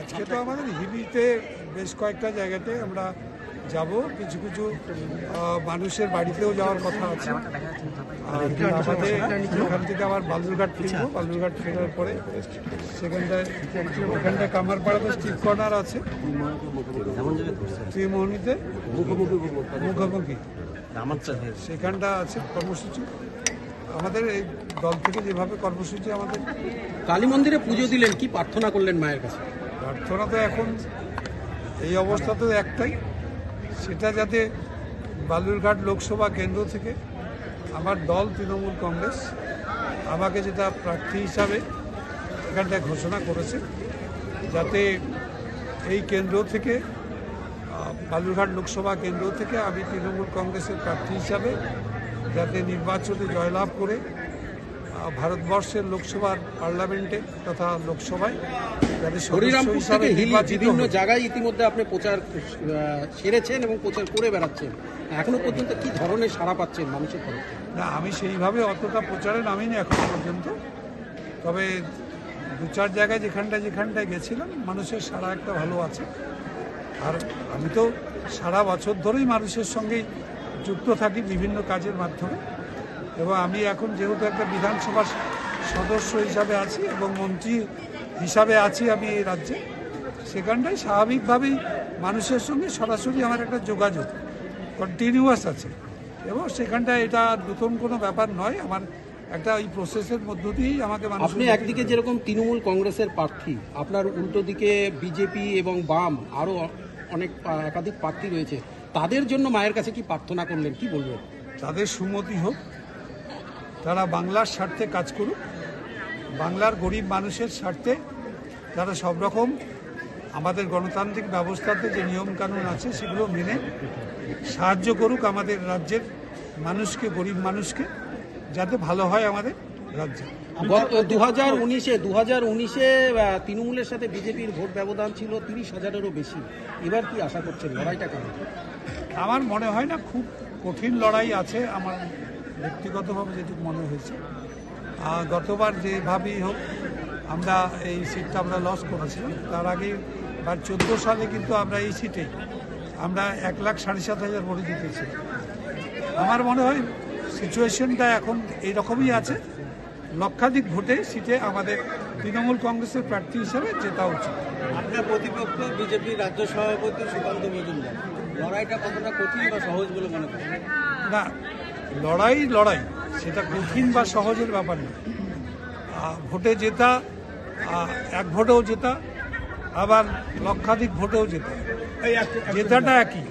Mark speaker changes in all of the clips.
Speaker 1: আজকে তো আমাদের হিলিতে বেশ কয়েকটা জায়গাতে আমরা যাব। কিছু কিছু মানুষের বাড়িতেও যাওয়ার কথা আছে। আর আমাদের এখান থেকে আবার বালুরঘাট ফিরবো। বালুরঘাট ফেরার পরে সেখানটায় ওখানটায় কামারপাড়াতে স্ট্রিট কর্নার আছে। ত্রিমোহনীতে। মুখোমুখি। সেখানটা আছে কর্মসূচি। আমাদের এই দল থেকে যেভাবে কর্মসূচি আমাদের
Speaker 2: কালী মন্দিরে পুজো দিলেন কি প্রার্থনা করলেন মায়ের কাছে?
Speaker 1: প্রার্থনা তো এখন এই অবস্থা তো একটাই। সেটা যাতে বালুরঘাট লোকসভা কেন্দ্র থেকে আমার দল তৃণমূল কংগ্রেস আমাকে যেটা প্রার্থী হিসাবে এখানটায় ঘোষণা করেছে যাতে এই কেন্দ্র থেকে বালুরঘাট লোকসভা কেন্দ্র থেকে আমি তৃণমূল কংগ্রেসের প্রার্থী হিসাবে যাতে নির্বাচনে জয়লাভ করে ভারতবর্ষের লোকসভার পার্লামেন্টে তথা লোকসভায় যাতে সদস্য
Speaker 2: হরিরামপুর
Speaker 1: হিসাবে
Speaker 2: থেকে হিলি বিভিন্ন জায়গায় ইতিমধ্যে আপনি প্রচার সেরেছেন এবং প্রচার করে বেড়াচ্ছেন। এখনও পর্যন্ত কি ধরনের সাড়া পাচ্ছেন মানুষের তরফ
Speaker 1: না আমি সেইভাবে অতটা প্রচারে নামিনি এখনও পর্যন্ত। তবে দু চার জায়গায় যেখানটা যেখানটায় গেছিলাম মানুষের সারা একটা ভালো আছে। আর আমি তো সারা বছর ধরেই মানুষের সঙ্গেই যুক্ত থাকি বিভিন্ন কাজের মাধ্যমে। এবং আমি এখন যেহেতু একটা বিধানসভার সদস্য হিসাবে আছি এবং মন্ত্রী হিসাবে আছি আমি এই রাজ্যে সেখানটায় স্বাভাবিকভাবেই মানুষের সঙ্গে সরাসরি আমার একটা যোগাযোগ কন্টিনিউয়াস আছে। এবং সেখানটায় এটা নতুন কোনো ব্যাপার নয় আমার একটা ওই প্রসেসের মধ্য দিয়েই আমাকে মানুষ
Speaker 2: আপনি একদিকে যেরকম তৃণমূল কংগ্রেসের প্রার্থী আপনার উল্টো দিকে বিজেপি এবং বাম আরও অনেক একাধিক প্রার্থী রয়েছে তাদের জন্য মায়ের কাছে কি প্রার্থনা করলেন? কি বলবেন?
Speaker 1: তাদের সুমতি হোক, তারা বাংলার স্বার্থে কাজ করুক, বাংলার গরিব মানুষের স্বার্থে তারা সব রকম আমাদের গণতান্ত্রিক ব্যবস্থাতে যে নিয়মকানুন আছে সেগুলো মেনে সাহায্য করুক আমাদের রাজ্যের মানুষকে, গরিব মানুষকে, যাতে ভালো হয় আমাদের। রাজ্যে।
Speaker 2: গত দু হাজার উনিশে দু হাজার উনিশে তৃণমূলের সাথে বিজেপির ভোট ব্যবধান ছিল তিরিশ হাজারেরও বেশি। এবার কি আশা করছেন লড়াইটা কেমন?
Speaker 1: আমার মনে হয় না খুব কঠিন লড়াই আছে আমার ব্যক্তিগতভাবে যেটুকু মনে হয়েছে। গতবার যেভাবেই হোক আমরা এই সিটটা আমরা লস করেছিলাম। তার আগে বা চোদ্দ সালে কিন্তু আমরা এই সিটেই আমরা এক লাখ সাড়ে সাত হাজার ভোটে জিতেছি। আমার মনে হয় সিচুয়েশনটা এখন এইরকমই আছে। লক্ষাধিক ভোটে সিটে আমাদের তৃণমূল কংগ্রেসের প্রার্থী হিসেবে জেতা উচিত।
Speaker 3: আপনার প্রতিপক্ষ বিজেপি রাজ্য সভাপতি সুকান্ত মজুমদার। লড়াইটা কতটা কঠিন বা সহজ বলে মনে করেন?
Speaker 1: না লড়াই লড়াই সেটা কঠিন বা সহজের ব্যাপার না ভোটে জেতা এক ভোটেও জেতা আবার লক্ষাধিক ভোটেও জেতা। জেতাটা একই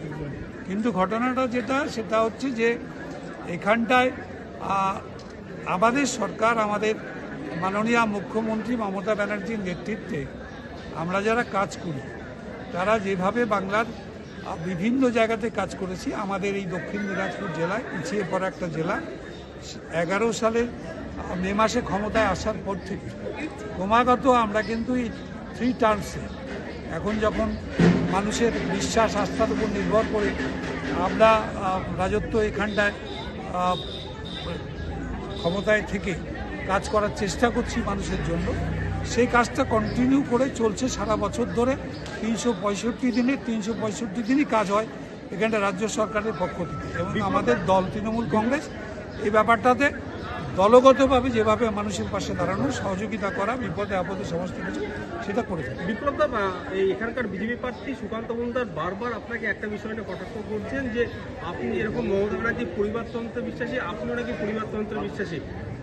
Speaker 1: কিন্তু ঘটনাটা যেটা সেটা হচ্ছে যে এখানটায় আমাদের সরকার, আমাদের মাননীয় মুখ্যমন্ত্রী মমতা ব্যানার্জির নেতৃত্বে আমরা যারা কাজ করি, তারা যেভাবে বাংলার বিভিন্ন জায়গাতে কাজ করেছি, আমাদের এই দক্ষিণ দিনাজপুর জেলায়, পিছিয়ে পড়া একটা জেলা, এগারো সালের মে মাসে ক্ষমতায় আসার পর থেকে ক্রমাগত আমরা কিন্তু এই থ্রি টার্মসে এখন যখন মানুষের বিশ্বাস, আস্থার উপর নির্ভর করে আমরা রাজত্ব এখানটায় ক্ষমতায় থেকে কাজ করার চেষ্টা করছি মানুষের জন্য। সেই কাজটা কন্টিনিউ করে চলছে সারা বছর ধরে। তিনশো পঁয়ষট্টি দিনে, তিনশো পঁয়ষট্টি দিনই কাজ হয় এখানটা রাজ্য সরকারের পক্ষ থেকে। এবং আমাদের দল, তৃণমূল কংগ্রেস, এই ব্যাপারটাতে দলগতভাবে যেভাবে মানুষের পাশে দাঁড়ানো সহযোগিতা করা বিপদে আপদে সমস্ত কিছু সেটা করে থাকে।
Speaker 4: বিপ্লবদা এই এখানকার বিজেপি প্রার্থী সুকান্ত মজুমদার বারবার আপনাকে একটা বিষয় নিয়ে কটাক্ষ করছেন যে আপনি এরকম মমতা ব্যানার্জি পরিবারতন্ত্রে বিশ্বাসী আপনিও নাকি পরিবারতন্ত্রে বিশ্বাসী?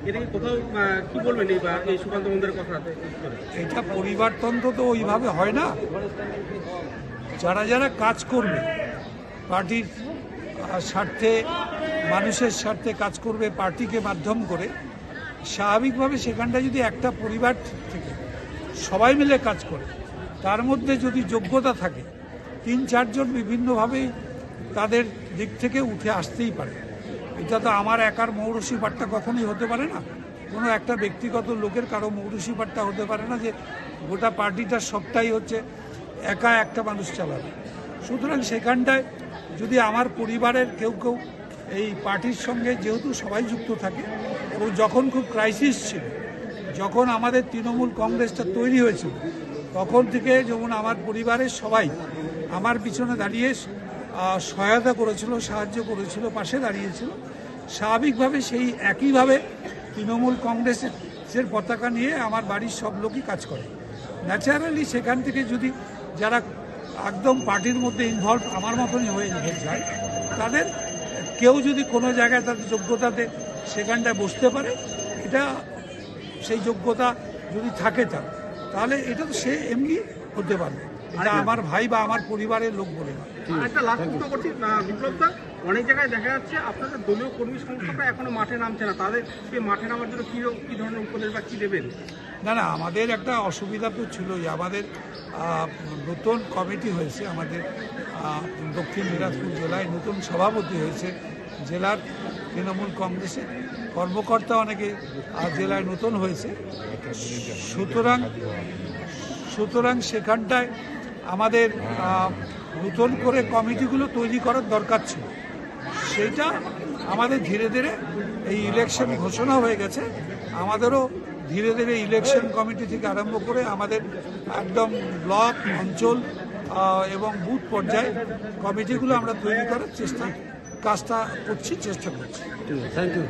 Speaker 4: এটা কি কোথাও কি বলবেন এই সুকান্ত উত্তরে
Speaker 1: এটা পরিবারতন্ত্র তো ওইভাবে হয় না। যারা যারা কাজ করবে পার্টির স্বার্থে, মানুষের স্বার্থে কাজ করবে পার্টিকে মাধ্যম করে, স্বাভাবিকভাবে সেখানটা যদি একটা পরিবার থেকে সবাই মিলে কাজ করে, তার মধ্যে যদি যোগ্যতা থাকে, তিন চারজন বিভিন্নভাবেই তাদের দিক থেকে উঠে আসতেই পারে। এটা তো আমার একার মৌরসী পাট্টা কখনোই হতে পারে না। কোনো একটা ব্যক্তিগত লোকের কারও মৌরসী পাট্টা হতে পারে না যে, গোটা পার্টিটার সবটাই হচ্ছে একা একটা মানুষ চালাবে। সুতরাং সেখানটায় যদি আমার পরিবারের কেউ কেউ এই পার্টির সঙ্গে যেহেতু সবাই যুক্ত থাকে, এবং যখন খুব ক্রাইসিস ছিল, যখন আমাদের তৃণমূল কংগ্রেসটা তৈরি হয়েছিল, তখন থেকে যেমন আমার পরিবারের সবাই আমার পিছনে দাঁড়িয়ে সহায়তা করেছিল, সাহায্য করেছিল, পাশে দাঁড়িয়েছিল। স্বাভাবিকভাবে সেই একইভাবে তৃণমূল কংগ্রেসের পতাকা নিয়ে আমার বাড়ির সব লোকই কাজ করে। ন্যাচারালি সেখান থেকে যদি যারা একদম পার্টির মধ্যে ইনভলভ আমার মতনই হয়ে যায় তাদের কেউ যদি কোনো জায়গায় তাদের যোগ্যতাতে সেখানটায় বসতে পারে, এটা সেই যোগ্যতা যদি থাকে তার, তাহলে এটা তো সে এমনি হতে পারবে। এটা আমার ভাই বা আমার পরিবারের লোক বলে। না
Speaker 4: একটা লাস্ট প্রশ্ন করছি আহ, বিপ্লব দা অনেক জায়গায় দেখা যাচ্ছে আপনাদের দলীয় কর্মী সংখ্যাটা এখনও মাঠে নামছে না। তাদের মাঠে নামার জন্য কি কি ধরনের উপদেশ বা কি দেবেন?
Speaker 1: না না আমাদের একটা অসুবিধা তো ছিলই আমাদের নতুন কমিটি হয়েছে আমাদের দক্ষিণ দিনাজপুর জেলায় নতুন সভাপতি হয়েছে জেলার তৃণমূল কংগ্রেসের কর্মকর্তা অনেকে জেলায় নতুন হয়েছে। সুতরাং সুতরাং সেখানটায় আমাদের নতুন করে কমিটিগুলো তৈরি করার দরকার ছিল। সেইটা আমাদের ধীরে ধীরে এই ইলেকশন ঘোষণা হয়ে গেছে। আমাদেরও ধীরে ধীরে ইলেকশন কমিটি থেকে আরম্ভ করে আমাদের একদম ব্লক অঞ্চল এবং বুথ পর্যায়ে কমিটিগুলো আমরা তৈরি করার চেষ্টা, কাজটা করছি, চেষ্টা করছি।
Speaker 2: Thank you